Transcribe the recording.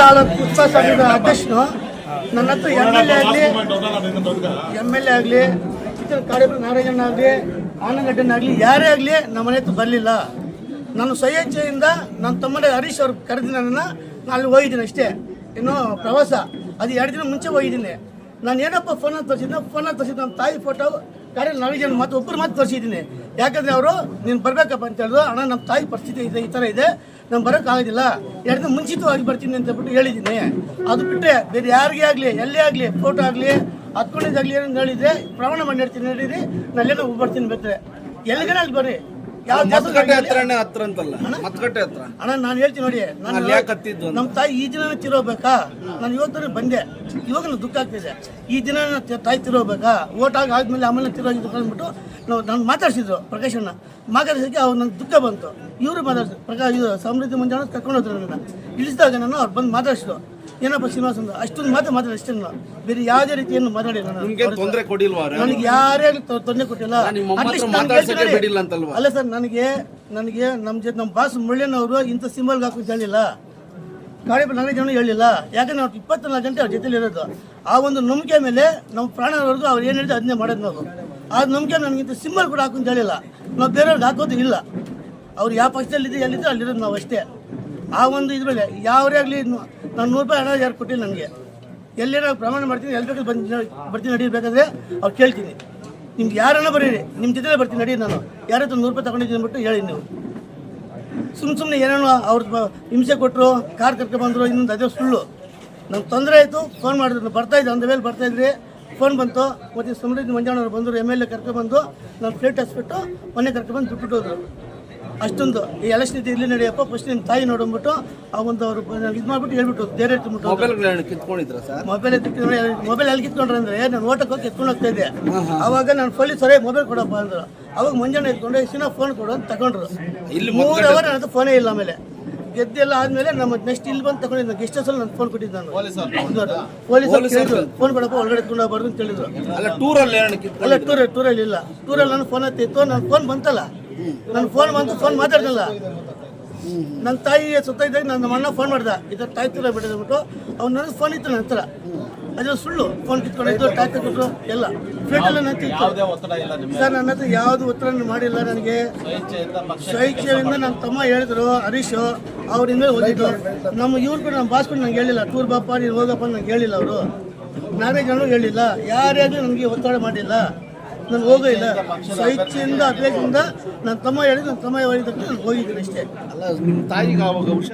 ತಾಲೂಕು ಉತ್ಸವ ಸಂಘದ ಅಧ್ಯಕ್ಷನು ನನ್ನ ಹತ್ರ ಎಂ ಎಲ್ ಎ ಆಗಲಿ ಎಂ ಎಲ್ ಎ ಆಗಲಿ ಚಿತ್ರ ಕಾರ್ಯಕ್ರಮ ನಾರಾಯಣ ಆಗಲಿ ಆನಗಡ್ಡನಾಗಲಿ ಯಾರೇ ಆಗಲಿ ನಮ್ಮ ಮನೆ ಹತ್ರ ಬರಲಿಲ್ಲ. ನಾನು ಸ್ವಯಚ್ಛೆಯಿಂದ ನನ್ನ ತಮ್ಮನೇ ಹರೀಶ್ ಅವ್ರು ಕರೆದು ನನ್ನನ್ನು ನಾನು ಅಲ್ಲಿ ಹೋಗಿದ್ದೀನಿ ಅಷ್ಟೇ. ಇನ್ನು ಪ್ರವಾಸ ಅದು ಎರಡು ದಿನ ಮುಂಚೆ ಹೋಗಿದ್ದೀನಿ. ನಾನು ಏನಪ್ಪ ಫೋನ್ ತೋರಿಸಿದ್ದೆ ಫೋನ್ ತೋರಿಸಿದ್ದು ನಮ್ಮ ತಾಯಿ ಫೋಟೋ ನಾಲ್ಕು ಜನ ಮತ್ತೆ ಒಬ್ಬರು ಮಾತು ತೋರಿಸಿದ್ದೀನಿ ಯಾಕಂದ್ರೆ ಅವರು, ನೀನು ಬರಬೇಕಪ್ಪ ಅಂತ ಹೇಳಿದ್ರು ಅಣ್ಣ ನಮ್ಮ ತಾಯಿ ಪರಿಸ್ಥಿತಿ ಇದೆ, ಈ ಥರ ಇದೆ ನಾನು ಬರೋಕ್ಕಾಗೋದಿಲ್ಲ ಎರಡು ಮುಂಚಿತವಾಗಿ ಬರ್ತೀನಿ ಅಂತ ಬಿಟ್ಟು ಹೇಳಿದ್ದೀನಿ ಅದು ಬಿಟ್ಟರೆ ಬೇರೆ ಯಾರಿಗೇ ಆಗಲಿ, ಎಲ್ಲೇ ಆಗಲಿ ಫೋಟೋ ಆಗಲಿ ಹತ್ಕೊಂಡಿದ್ದಾಗಲಿ ಏನಂತ ಹೇಳಿದ್ರೆ, ಪ್ರಮಾಣ ಮಾಡಿ ಹೇಳ್ತೀನಿ, ಹೇಳಿರಿ, ನಾನು ಎಲ್ಲೇನೋ ಬರ್ತೀನಿ ಬೇಕಾರೆ ಎಲ್ಲಿಗೇನ ಅಲ್ಲಿ ಬರ್ರಿ. ಹತ್ರನೇ ಹತ್ರ ಅಂತಲ್ಲ. ಮತ್ಕಟ್ಟೆ ಹತ್ರ. ಅಣ್ಣ ನಾನು ಹೇಳ್ತೀನಿ ನೋಡಿ. ನಾನು ಅಲ್ಲಿ ಯಾಕೆ ಹತ್ತಿದ್ದು ಅಂತ? ನಮ್ಮ ತಾಯಿ ಈ ದಿನ ತಿರೋಬೇಕಾ? ನಾನು ಇವತ್ತು ಬಂದೆ. ಇವಾಗ ನಂಗೆ ದುಃಖ ಆಗ್ತಿದೆ. ಈ ದಿನ ನನ್ನ ತ- ತಾಯಿ ತಿರೋಬೇಕಾ? ಓಟ್ ಆಗಿ ಆದ್ಮೇಲೆ ಆಮೇಲೆ ತಿರೋಗಿದ್ದು ಅಂದ್ಬಿಟ್ಟು ನಾವು ನಾನು ಮಾತಾಡ್ಸಿದ್ರು ಪ್ರಕಾಶಣ್ಣ ಮಾತಾಡ್ಸೋಕ್ಕೆ ಅವ್ರು ನಂಗೆ ದುಃಖ ಬಂತು. ಇವರು ಮಾತಾಡ್ಸಿದ್ರು. ಪ್ರಕಾಶ್ ಇದು ಸಮೃದ್ಧಿ ಮುಂಜಾನೆ ಕರ್ಕೊಂಡು ಹೋದ್ರು ನನ್ನ ಇಳಿಸಿದಾಗ ನಾನು ಅವ್ರು ಬಂದು ಮಾತಾಡ್ಸಿದ್ರು. ಏನಪ್ಪ ಶ್ರೀನಿವಾಸ ಅಂದ್ರೆ ಅಷ್ಟೊಂದು ಮಾತ್ರ ಮಾತ್ರ ಅಷ್ಟೇ ಬೇರೆ ಯಾವುದೇ ರೀತಿಯನ್ನು ಮಾತಾಡಿ ನಾನು. ನಿಮ್ಗೆ ತೊಂದ್ರೆ ಕೊಡಿಲ್ವಾ ಅವ್ರು? ನನಗೆ ಯಾರೇ ತೊಂದರೆ ಕೊಟ್ಟಿಲ್ಲ. ನಿಮ್ಮ ಮಾತಾಡ್ಸಕ್ಕೆ. ಬಿಡಿಲ್ಲ ಅಂತಲ್ವಾ? ಅಲ್ಲ ಸರ್ ನನಗೆ ನನಗೆ ನಮ್ಮ ಜೊತೆ ನಮ್ಮ ಬಾಸ್ ಮುಳ್ಳಣ್ಣವರು ಇಂಥ ಸಿಂಬಲ್ ಹಾಕಿ ಹೇಳಿಲ್ಲ. ಗಾಡಿ ನನಗೆ ಜನ ಹೇಳಿಲ್ಲ. ಯಾಕಂದ್ರೆ ಅವ್ರು ಇಪ್ಪತ್ನಾಲ್ಕು ಗಂಟೆ ಅವ್ರ ಜೊತೆಲಿ ಇರೋದು. ಆ ಒಂದು ನಂಬಿಕೆ ಮೇಲೆ ನಮ್ಮ ಪ್ರಾಣವರೆಗೂ ಅವ್ರು ಏನು ಹೇಳಿದ್ರು ಅದನ್ನೇ ಮಾಡೋದು ನಾವು. ಆ ನಂಬಿಕೆ ನನಗಿಂತ ಸಿಂಬಲ್ ಕೂಡ ಹಾಕೋದು ಹೇಳಿಲ್ಲ. ನಾವು ಬೇರೆಯವ್ರಿಗೆ ಹಾಕೋದು ಇಲ್ಲ. ಅವ್ರು ಯಾವ ಪಕ್ಷದಲ್ಲಿದೆ ಎಲ್ಲಿದ್ರೆ ಅಲ್ಲಿರೋದು ನಾವು ಅಷ್ಟೇ. ಆ ಒಂದು ಇದ್ರ ಮೇಲೆ ಯಾವರೇ ಆಗಲಿ ನಾನು ನೂರು ರೂಪಾಯಿ ಹಣ ಯಾರು ಕೊಟ್ಟಿಲ್ಲ ನನಗೆ. ಎಲ್ಲೇನೋ ಪ್ರಮಾಣ ಮಾಡ್ತೀನಿ ಎಲ್ಲಿ ಬೇಕಾದ್ರೆ ಬಂದು ಬರ್ತೀನಿ ನಡೀಬೇಕಾದ್ರೆ ಅವ್ರು ಕೇಳ್ತೀನಿ. ನಿಮ್ಗೆ ಯಾರನ್ನ ಬರೀರಿ ನಿಮ್ಮ ಜೊತೆ ಬರ್ತೀನಿ ನಡೀರಿ ನಾನು. ಯಾರ ಹತ್ರ ನೂರು ರೂಪಾಯಿ ತಗೊಂಡಿದ್ದೀನಿ ಬಿಟ್ಟು ಹೇಳಿ ನೀವು. ಸುಮ್ಮ ಸುಮ್ಮನೆ ಏನೇನೋ ಅವ್ರ ಹಿಂಸೆ ಕೊಟ್ಟರು ಕಾರ್ ಕರ್ಕೊಂಡ್ಬಂದ್ರು ಇನ್ನೊಂದು ಅದೇ ಸುಳ್ಳು. ನಮ್ಗೆ ತೊಂದರೆ ಆಯಿತು ಫೋನ್ ಮಾಡಿದ್ರು ನಾನು ಬರ್ತಾ ಇದ್ದೆ ಒಂದು ಮೇಲೆ ಬರ್ತಾ ಇದ್ರಿ. ಫೋನ್ ಬಂತು, ಮತ್ತು ಸಮೃದ್ಧಿ ಮಂಜಾಣವ್ರು ಬಂದರು ಎಂ ಎಲ್ ಎ ಕರ್ಕೊಂಡ್ಬಂದು ನಾನು ಫ್ಲೇಟ್ ಹಚ್ಬಿಟ್ಟು, ಮನೆ ಕರ್ಕೊಂಡ್ಬಂದು ದುಡ್ಡು ಹೋದ್ರು ಅಷ್ಟೊಂದು ಈ ಎಲೆಕ್ಷನ್ ಇಲ್ಲಿ ನಡೆಯಪ್ಪ ಫಸ್ಟ್ ನಿಮ್ಮ ತಾಯಿ ನೋಡ್ಬಿಟ್ಟು ಆ ಒಂದು ಅವರು ಇದು ಮಾಡ್ಬಿಟ್ಟು ಹೇಳ್ಬಿಟ್ಟು ಕಿತ್ಕೊಂಡಿದ್ರ ಸರ್? ಮೊಬೈಲ್ ಮೊಬೈಲ್ ಎಲ್ಲಿ ಕಿತ್ಕೊಂಡ್ರೆ ಅಂದ್ರೆ ನಾನು ಓಟಕ್ಕೆ ಹೋಗಿ ಎತ್ಕೊಂಡು ಹೋಗ್ತಾ ಇದ್ದೆ. ಅವಾಗ ನಾನು ಪೊಲೀಸ್ ಸರಿ ಮೊಬೈಲ್ ಕೊಡಪ್ಪ ಅಂದ್ರು. ಅವಾಗ ಮುಂಜಾನೆ ಎತ್ಕೊಂಡು ಸಿನ ಫೋನ್ ಕೊಡು ಅಂತ ತಗೊಂಡ್ರು. ಇಲ್ಲಿ ಮೂರು ಅವರ್ ನನ್ನ ಫೋನೇ ಇಲ್ಲ ಆಮೇಲೆ. ಗೆದ್ದೆಲ್ಲ ಆದ್ಮೇಲೆ ನಮ್ಮ ನೆಕ್ಸ್ಟ್ ಇಲ್ಲಿ ಬಂದು ತಗೊಂಡಿದ್ದು ಗೆಸ್ಟ್ ಹೌಸ್ ನಾನು ಫೋನ್ ಕೊಟ್ಟಿದ್ದೆ ನಾನು. ಪೊಲೀಸ್ ಫೋನ್ ಕೊಡಪ್ಪ ಒಳಗಡೆ ಎತ್ಕೊಂಡು ಹೋಗ್ಬಾರ್ದು ಅಂತ ಹೇಳಿದ್ರು ಅಲ್ಲ ಟೂರಲ್ಲಿ ಕಿತ್ಕೊಂಡು ಅಲ್ಲ ಟೂರ್ ಟೂರಲ್ಲಿ ಇಲ್ಲ. ಟೂರಲ್ಲಿ ನನ್ನ ಫೋನ್ ಹತ್ತಿತ್ತು ನನ್ನ ಫೋನ್ ಬಂತಲ್ಲ. ನನ್ನ ಫೋನ್ ಬಂತು ಫೋನ್ ಮಾತಾಡ್ದಲ್ಲ ನನ್ನ ತಾಯಿ ಸುತ್ತ ಇದ್ದಾಗ ನನ್ನ ಅಣ್ಣ ಫೋನ್ ಮಾಡ್ದೆ. ಇದ್ರ ತಾಯಿ ತೀರ ಬಿಟ್ಟಿದ್ಬಿಟ್ಟು ಅವ್ನು ನನಗೆ ಫೋನ್ ಇತ್ತು ನನ್ನ ಹತ್ರ. ಅದೇ ಸುಳ್ಳು. ಫೋನ್ ಕಿತ್ಕೊಂಡಿದ್ದು ಟಾಕ್ ಕೊಟ್ಟರು ಎಲ್ಲ. ಫೀಲ್ಡ್ ಎಲ್ಲ ನಂತಿತ್ತು. ಸರ್ ನನ್ನ ಹತ್ರ ಯಾವುದು ಉತ್ತರ ಮಾಡಿಲ್ಲ ನನಗೆ. ಸ್ವೈಚ್ಛೆಯಿಂದ ನನ್ನ ತಮ್ಮ ಹೇಳಿದ್ರು ಹರೀಶ್ ಅವ್ರಿಂದ ಓದಿದ್ದು ನಮ್ಮ ಇವ್ರು ಕೂಡ ನಮ್ಮ ಬಾಸ್ ಕೂಡ ನಂಗೆ ಹೇಳಿಲ್ಲ. ಟೂರ್ ಬಾಪ ನೀನು ಹೋಗಪ್ಪ ನಂಗೆ ಹೇಳಿಲ್ಲ ಅವರು. ನಾನೇ ಜನ ಹೇಳಿಲ್ಲ. ಯಾರ್ಯಾದ್ರೂ ನನಗೆ ಒತ್ತಡ ಮಾಡಿಲ್ಲ. ನಾನು ಹೋಗೇ ಇಲ್ಲ. ಸ್ವಇಚ್ಛೆಯಿಂದ ಅಭ್ಯಾಸದಿಂದ ನನ್ನ ತಮ್ಮ ಹೇಳಿದ ನನ್ನ ತಮ್ಮ ಹೇಳಿದ ನಾನು ಹೋಗಿದ್ದೀನಿ ಅಷ್ಟೇ. ಅಲ್ಲ ನಿಮ್ಮ ತಾಯಿಗೆ ಹುಷಾರ್